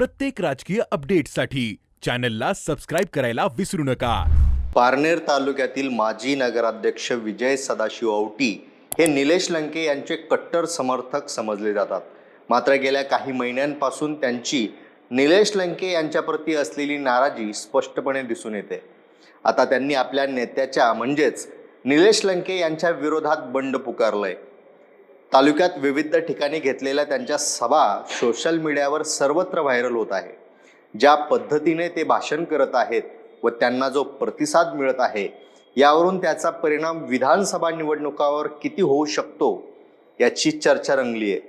प्रत्येक राजकीय अपडेटसाठी चॅनलला सबस्क्राईब करायला विसरू नका. पारनेर तालुक्यातील माजी नगराध्यक्ष विजय सदाशिव औटी हे निलेश लंके यांचे कट्टर समर्थक समजले जातात. मात्र गेल्या काही महिन्यांपासून त्यांची निलेश लंके यांच्याप्रती असलेली नाराजी स्पष्टपणे दिसून येते. आता त्यांनी आपल्या नेत्याच्या म्हणजेच निलेश लंके यांच्या विरोधात बंड पुकारलंय. तालुक्यात विविध ठिकाणी घेतलेल्या त्यांच्या सभा सोशल मीडियावर सर्वत्र व्हायरल होत आहे. ज्या पद्धतीने ते भाषण करत आहेत व त्यांना जो प्रतिसाद मिळत आहे यावरून त्याचा परिणाम विधानसभा निवडणुकावर किती होऊ शकतो याची चर्चा रंगली आहे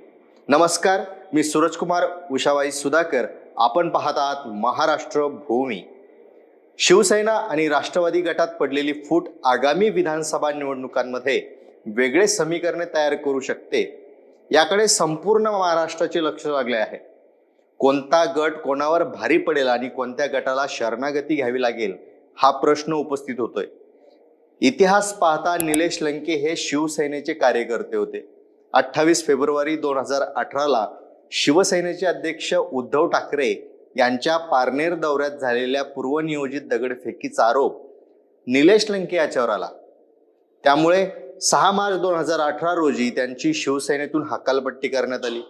नमस्कार मी सूरजकुमार उषाबाई सुधाकर. आपण पाहत आहात महाराष्ट्र भूमी. शिवसेना आणि राष्ट्रवादी गटात पडलेली फूट आगामी विधानसभा निवडणुकांमध्ये वेगळे समीकरणे तयार करू शकते. याकडे संपूर्ण महाराष्ट्राचे लक्ष लागले आहे. कोणता गट कोणावर भारी पडेल आणि कोणत्या गटाला शरणागती घ्यावी लागेल हा प्रश्न उपस्थित होतोय. इतिहास पाहता निलेश लंके हे शिवसेनेचे कार्यकर्ते होते. अठ्ठावीस फेब्रुवारी दोन हजार अठराला शिवसेनेचे अध्यक्ष उद्धव ठाकरे यांच्या पारनेर दौऱ्यात झालेल्या पूर्वनियोजित दगडफेकीचा आरोप निलेश लंके याच्यावर आला. त्यामुळे सहा मार्च दोन हजार अठरा रोजी त्यांची शिवसेनेतून हकालपट्टी करण्यात आली.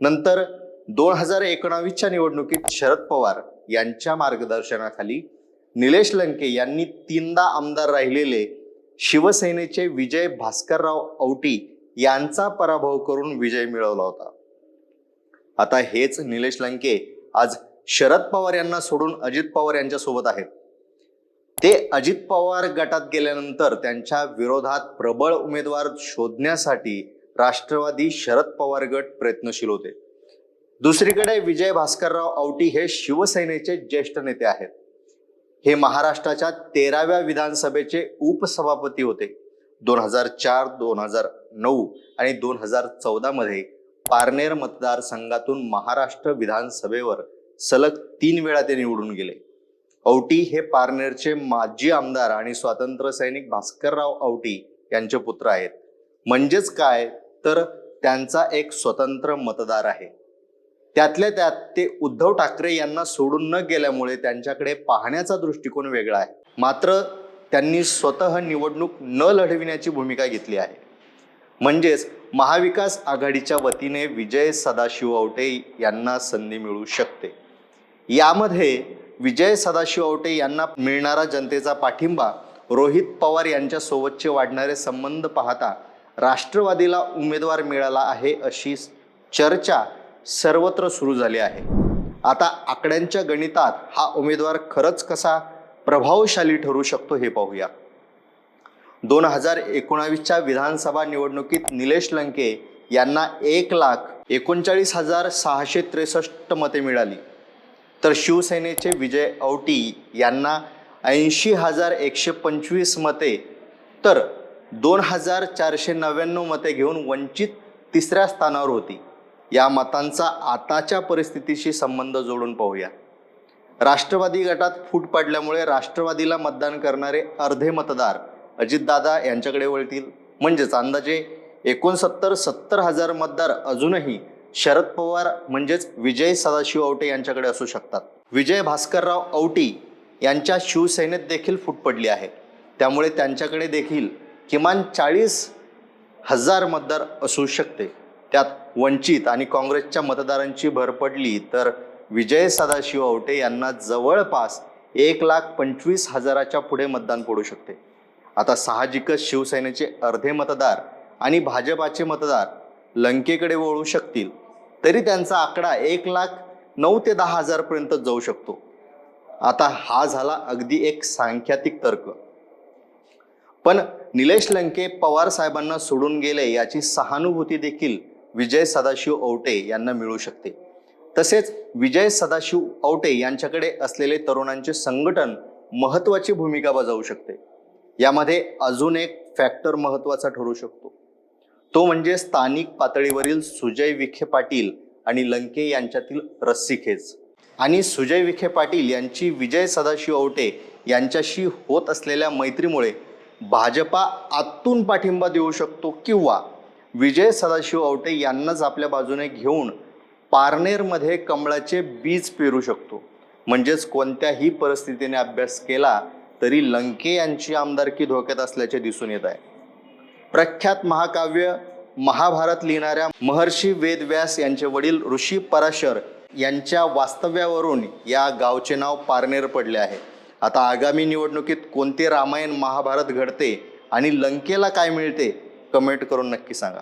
नंतर दोन हजार एकोणावीसच्या निवडणुकीत शरद पवार यांच्या मार्गदर्शनाखाली निलेश लंके यांनी तीनदा आमदार राहिलेले शिवसेनेचे विजय भास्करराव औटी यांचा पराभव करून विजय मिळवला होता. आता हेच निलेश लंके आज शरद पवार यांना सोडून अजित पवार यांच्या सोबत आहेत. ते अजित पवार गटात गेल्यानंतर त्यांच्या विरोधात प्रबळ उमेदवार शोधण्यासाठी राष्ट्रवादी शरद पवार गट प्रयत्नशील होते. दुसरीकडे विजय भास्करराव औटी हे शिवसेनेचे ज्येष्ठ नेते आहेत. हे महाराष्ट्राच्या तेराव्या विधानसभेचे उपसभापती होते. दोन हजार चार दोन हजार नऊ आणि दोन हजार चौदा मध्ये पारनेर मतदारसंघातून महाराष्ट्र विधानसभेवर सलग तीन वेळा ते निवडून गेले. औटी हे पारनेरचे माजी आमदार आणि स्वातंत्र्य सैनिक भास्करराव औटी यांचे पुत्र आहेत. म्हणजेच काय? तर त्यांचा एक स्वतंत्र मतदार आहे. त्यातल्या त्यात ते उद्धव ठाकरे यांना सोडून न गेल्यामुळे त्यांच्याकडे पाहण्याचा दृष्टिकोन वेगळा आहे. मात्र त्यांनी स्वतः निवडणूक न लढविण्याची भूमिका घेतली आहे. म्हणजेच महाविकास आघाडीच्या वतीने विजय सदाशिव औटे यांना संधी मिळू शकते. यामध्ये विजय सदाशिव आवटे यांना मिळणारा जनतेचा पाठिंबा रोहित पवार यांच्यासोबतचे वाढणारे संबंध पाहता राष्ट्रवादीला उमेदवार मिळाला आहे अशी चर्चा सर्वत्र सुरू झाली आहे. आता आकड्यांच्या गणितात हा उमेदवार खरंच कसा प्रभावशाली ठरू शकतो हे पाहूया. दोन हजार एकोणावीसच्या विधानसभा निवडणुकीत निलेश लंके यांना एक लाख एकोणचाळीस हजार सहाशे त्रेसष्ट मते मिळाली. तर शिवसेनेचे विजय औटी यांना ऐंशी हजार एकशे पंचवीस मते तर दोन हजार चारशे नव्याण्णव मते घेऊन वंचित तिसऱ्या स्थानावर होती. या मतांचा आताच्या परिस्थितीशी संबंध जोडून पाहूया. राष्ट्रवादी गटात फूट पडल्यामुळे राष्ट्रवादीला मतदान करणारे अर्धे मतदार अजितदादा यांच्याकडे वळतील. म्हणजेच अंदाजे एकोणसत्तर सत्तर हजार मतदार अजूनही शरद पवार म्हणजेच विजय सदाशिव औटे यांच्याकडे असू शकतात. विजय भास्करराव औटी यांच्या शिवसेनेत देखील फूट पडली आहे. त्यामुळे त्यांच्याकडे देखील किमान चाळीस हजार मतदार असू शकते. त्यात वंचित आणि काँग्रेसच्या मतदारांची भर पडली तर विजय सदाशिव औटे यांना जवळपास एक लाख पंचवीस हजाराच्या पुढे मतदान पडू शकते. आता साहजिकच शिवसेनेचे अर्धे मतदार आणि भाजपाचे मतदार लंकेकडे वळू शकतील तरी त्यांचा आकडा एक लाख नऊ ते दहा हजारपर्यंत जाऊ शकतो. आता हा झाला अगदी एक सांख्यातिक तर्क. पण निलेश लंके पवार साहेबांना सोडून गेले याची सहानुभूती देखील विजय सदाशिव औटे यांना मिळू शकते. तसेच विजय सदाशिव औटे यांच्याकडे असलेले तरुणांचे संघटन महत्वाची भूमिका बजावू शकते. यामध्ये अजून एक फॅक्टर महत्त्वाचा ठरू शकतो. तो म्हणजे स्थानिक पातळीवरील सुजय विखे पाटील आणि लंके यांच्यातील रस्सीखेच. आणि सुजय विखे पाटील यांची विजय सदाशिव औटे यांच्याशी होत असलेल्या मैत्रीमुळे भाजपा आतून पाठिंबा देऊ शकतो किंवा विजय सदाशिव औटे यांनाच आपल्या बाजूने घेऊन पारनेरमध्ये कमळाचे बीज पेरू शकतो. म्हणजेच कोणत्याही परिस्थितीने अभ्यास केला तरी लंके यांची आमदारकी धोक्यात असल्याचे दिसून येत आहे. प्रख्यात महाकाव्य महाभारत लिहिणाऱ्या महर्षी वेदव्यास यांचे वडील ऋषी पराशर यांच्या वास्तव्यावरून या गावचे नाव पारनेर पडले आहे. आता आगामी निवडणुकीत कोणते रामायण महाभारत घडते आणि लंकेला काय मिळते कमेंट करून नक्की सांगा.